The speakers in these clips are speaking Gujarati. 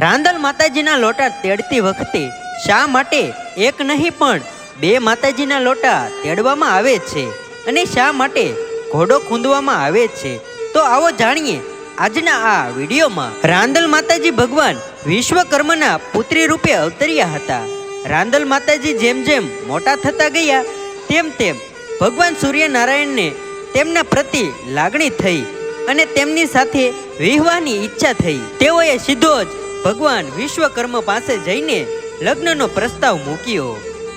રાંદલ માતાજીના લોટા તેડતી વખતે શા માટે એક નહીં પણ બે માતાજીના લોટા તેડવામાં આવે છે અને શા માટે ઘોડો ખૂંદવામાં આવે છે? તો આવો જાણીએ આજના આ વિડીયોમાં રાંદલ માતાજી ભગવાન વિશ્વકર્માના પુત્રી રૂપે અવતર્યા હતા. રાંદલ માતાજી જેમ જેમ મોટા થતા ગયા, તેમ તેમ ભગવાન સૂર્યનારાયણને તેમના પ્રતિ લાગણી થઈ અને તેમની સાથે વિહવાની ઈચ્છા થઈ. તેઓએ સીધો જ ભગવાન વિશ્વકર્મ પાસે જઈને લગ્નનો પ્રસ્તાવ મૂક્યો.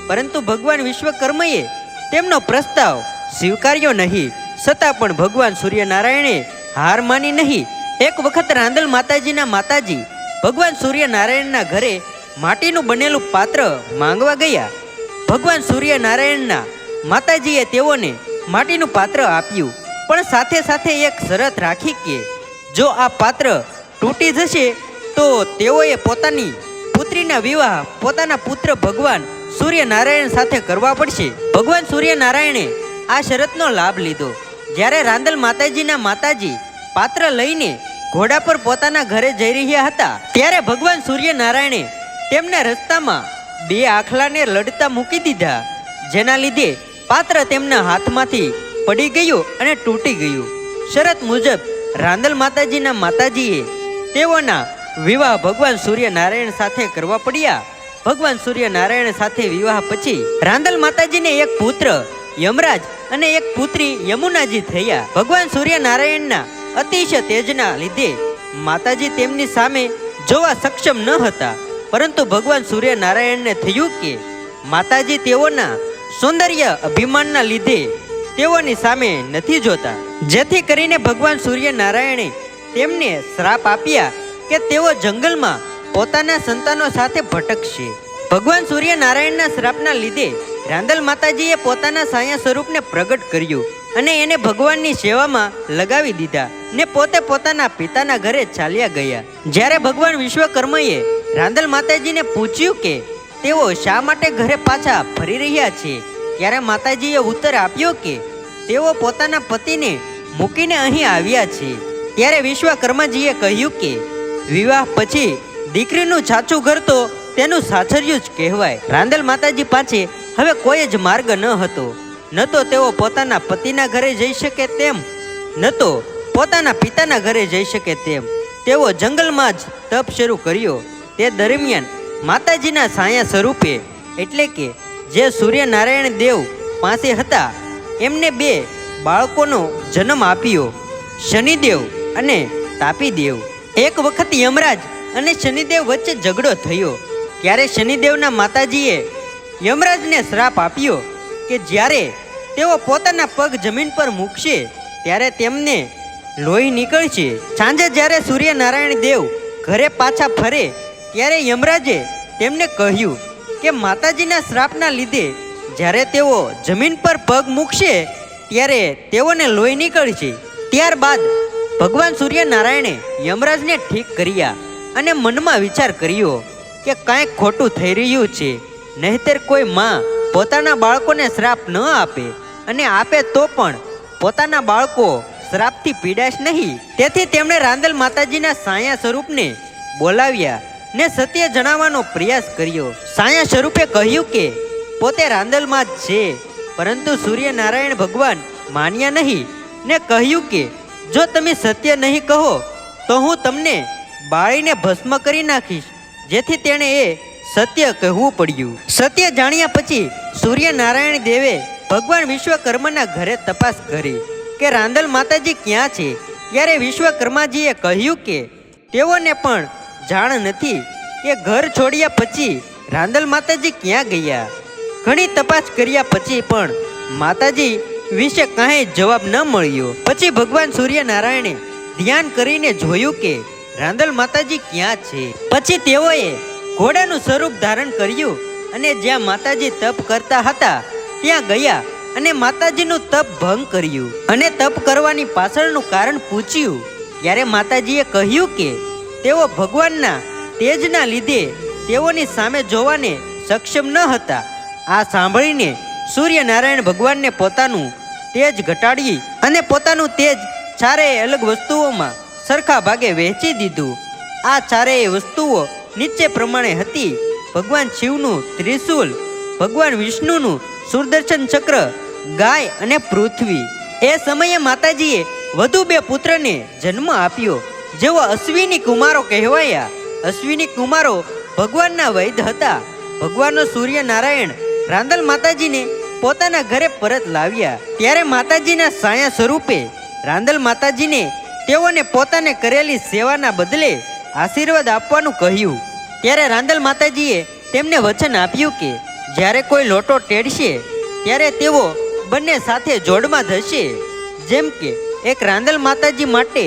પરંતુ ભગવાન વિશ્વકર્મએ તેમનો પ્રસ્તાવ સ્વીકાર્યો નહીં. છતાં પણ ભગવાન સૂર્યનારાયણે હાર માની નહીં. એક વખત રાંદલ માતાજીના માતાજી ભગવાન સૂર્યનારાયણના ઘરે માટીનું બનેલું પાત્ર માંગવા ગયા. ભગવાન સૂર્યનારાયણના માતાજીએ તેઓને માટીનું પાત્ર આપ્યું. પણ સાથે સાથે એક શરત રાખી કે જો આ પાત્ર તૂટી જશે તો તેઓએ પોતાની પુત્રીના વિવાહ, પોતાના પુત્ર ભગવાન સૂર્યનારાયણ સાથે કરવા પડશે. ભગવાન સૂર્યનારાયણે આ શરતનો લાભ લીધો. જ્યારે રાંદલ માતાજીના માતાજી પાત્ર લઈને ઘોડા પર પોતાના ઘરે જઈ રહ્યા હતા, ત્યારે ભગવાન સૂર્યનારાયણે તેમના રસ્તામાં બે આખલાને લડતા મૂકી દીધા, જેના લીધે પાત્ર તેમના હાથમાંથી પડી ગયું અને તૂટી ગયું. શરત મુજબ રાંદલ માતાજીના માતાજીએ તેઓના વિવાહ ભગવાન સૂર્યનારાયણ સાથે કરવા પડ્યા. ભગવાન સૂર્યનારાયણ સાથે વિવાહ પછી રાંદલ માતાજીને એક પુત્ર, યમરાજ અને એક પુત્રી યમુનાજી થયા. ભગવાન સૂર્યનારાયણના અતિશય તેજના લીધે માતાજી તેમની સામે જોવા સક્ષમ ન હતા. પરંતુ ભગવાન સૂર્યનારાયણને થયું કે માતાજી તેઓના સૌંદર્ય અભિમાનના લીધે તેઓની સામે નથી જોતા. જેથી કરીને ભગવાન સૂર્યનારાયણે તેમને શ્રાપ આપ્યા કે તેઓ જંગલમાં પોતાના સંતાનો સાથે ભટકશે. ભગવાન સૂર્યનારાયણના શ્રાપના લીધે રાંદલ માતાજીએ પોતાના સાયા સ્વરૂપને પ્રગટ કર્યું અને એને ભગવાનની સેવામાં લગાવી દીધા ને પોતે પોતાના પિતાના ઘરે ચાલ્યા ગયા. જ્યારે ભગવાન વિશ્વકર્માએ રાંદલ માતાજીને પૂછ્યું કે તેઓ શા માટે ઘરે પાછા ફરી રહ્યા છે, ત્યારે માતાજીએ ઉત્તર આપ્યો કે તેઓ પોતાના પતિને મૂકીને અહીં આવ્યા છે. ત્યારે વિશ્વકર્માજીએ કહ્યું કે વિવાહ પછી દીકરીનું સાચું ઘર તો તેનું સાસરિયું જ કહેવાય. રાંદલ માતાજી પાસે હવે કોઈ જ માર્ગ ન હતો. ન તો તેઓ પોતાના પતિના ઘરે જઈ શકે તેમ, ન તો પોતાના પિતાના ઘરે જઈ શકે તેમ. તેઓ જંગલમાં જ તપ શરૂ કર્યો. તે દરમિયાન માતાજીના સાયા સ્વરૂપે એટલે કે જે સૂર્યનારાયણ દેવ પાસે હતા, એમને બે બાળકોનો જન્મ આપ્યો. શનિદેવ અને તાપીદેવ. એક વખત યમરાજ અને શનિદેવ વચ્ચે ઝઘડો થયો. ત્યારે શનિદેવના માતાજીએ યમરાજને શ્રાપ આપ્યો કે જ્યારે તેઓ પોતાના પગ જમીન પર મૂકશે, ત્યારે તેમને લોહી નીકળશે. સાંજે જ્યારે સૂર્યનારાયણ દેવ ઘરે પાછા ફરે, ત્યારે યમરાજે તેમને કહ્યું કે માતાજીના શ્રાપના લીધે જ્યારે તેઓ જમીન પર પગ મૂકશે, ત્યારે તેઓને લોહી નીકળશે. ત્યારબાદ ભગવાન સૂર્યનારાયણે યમરાજને ઠીક કર્યા અને મનમાં વિચાર કર્યો કે કાંઈક ખોટું થઈ રહ્યું છે, નહીતર કોઈ માં પોતાના બાળકોને શ્રાપ ન આપે અને આપે તો પણ પોતાના બાળકો શ્રાપથી પીડાશ નહીં. તેથી તેમણે રાંદલ માતાજીના સાયા સ્વરૂપને બોલાવ્યા ને સત્ય જણાવવાનો પ્રયાસ કર્યો. સાયા સ્વરૂપે કહ્યું કે, પોતે રાંદલમાં જ છે, પરંતુ સૂર્યનારાયણ ભગવાન માન્યા નહીં. ને કહ્યું કે જો તમે સત્ય નહીં કહો, તો હું તમને બાળીને ભસ્મ કરી નાખીશ, જેથી તેણે એ સત્ય કહેવું પડ્યું. સત્ય જાણ્યા પછી સૂર્યનારાયણ દેવે ભગવાન વિશ્વકર્માના ઘરે તપાસ કરી કે રાંદલ માતાજી ક્યાં છે? ત્યારે વિશ્વકર્માજીએ કહ્યું કે તેઓને પણ જાણ નથી કે ઘર છોડ્યા પછી રાંદલ માતાજી ક્યાં ગયા. ઘણી તપાસ કર્યા પછી પણ માતાજી વિશે કાંઈ જવાબ ન મળ્યો. પછી ભગવાન સૂર્યનારાયણે ધ્યાન કરીને જોયું કે રાંદલ માતાજી ક્યાં છે. પછી તેઓએ ઘોડાનું સ્વરૂપ ધારણ કર્યું અને જ્યાં માતાજી તપ કરતા હતા, ત્યાં ગયા અને માતાજીનું તપ ભંગ કર્યું. અને તપ કરવાની પાછળનું કારણ પૂછ્યું. ત્યારે માતાજીએ કહ્યું કે તેઓ ભગવાનના તેજના લીધે તેઓની સામે જોવાને સક્ષમ ન હતા. આ સાંભળીને સૂર્યનારાયણ ભગવાનને પોતાનું તેજ ઘટાડી અને પોતાનું તેજ ચારેય અલગ વસ્તુઓમાં સરખા ભાગે વહેંચી દીધું. આ ચારેય વસ્તુઓ નીચે પ્રમાણે હતી. ભગવાન શિવનું ત્રિશૂલ, ભગવાન વિષ્ણુનું સુદર્શન ચક્ર, ગાય અને પૃથ્વી. એ સમયે માતાજીએ વધુ બે પુત્રને જન્મ આપ્યો જેઓ અશ્વિની કુમારો કહેવાયા. અશ્વિની કુમારો ભગવાનના વૈદ હતા. ભગવાનનો સૂર્યનારાયણ રાંદલ માતાજીને પોતાના ઘરે પરત લાવ્યા. ત્યારે માતાજીના સાયા સ્વરૂપે રાંદલ માતાજીને તેઓને પોતાને કરેલી સેવાના બદલે આશીર્વાદ આપવાનું કહ્યું. ત્યારે રાંદલ માતાજીએ તેમને વચન આપ્યું કે, જ્યારે કોઈ લોટો ટેડશે, ત્યારે તેઓ બંને સાથે જોડમાં થશે જેમ કે, એક રાંદલ માતાજી માટે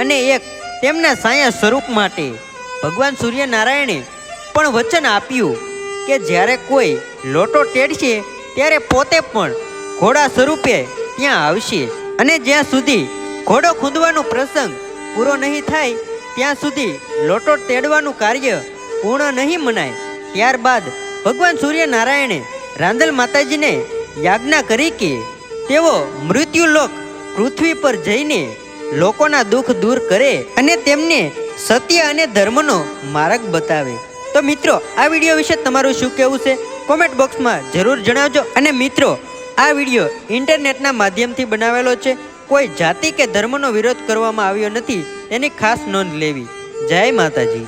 અને એક તેમના સાયા સ્વરૂપ માટે. ભગવાન સૂર્યનારાયણે પણ વચન આપ્યું. કે જ્યારે કોઈ લોટો તેડશે, ત્યારે પોતે પણ ઘોડા સ્વરૂપે ત્યાં આવશે. અને જ્યાં સુધી ઘોડો ખૂંદવાનો પ્રસંગ પૂરો નહીં થાય, ત્યાં સુધી લોટો તેડવાનું કાર્ય પૂર્ણ નહીં મનાય. ત્યારબાદ ભગવાન સૂર્યનારાયણે રાંદલ માતાજીને યાજ્ઞા કરી કે તેઓ મૃત્યુલોક પૃથ્વી પર જઈને લોકોના દુઃખ દૂર કરે અને તેમને સત્ય અને ધર્મનો માર્ગ બતાવે. તો મિત્રો, આ વીડિયો વિશે તમારું શું કહેવું છે? કોમેન્ટ બોક્સમાં જરૂર જણાવજો. અને મિત્રો, આ વીડિયો ઇન્ટરનેટના માધ્યમથી બનાવેલો છે. કોઈ જાતિ કે ધર્મનો વિરોધ કરવામાં આવ્યો નથી. તેની ખાસ નોંધ લેવી. જય માતાજી.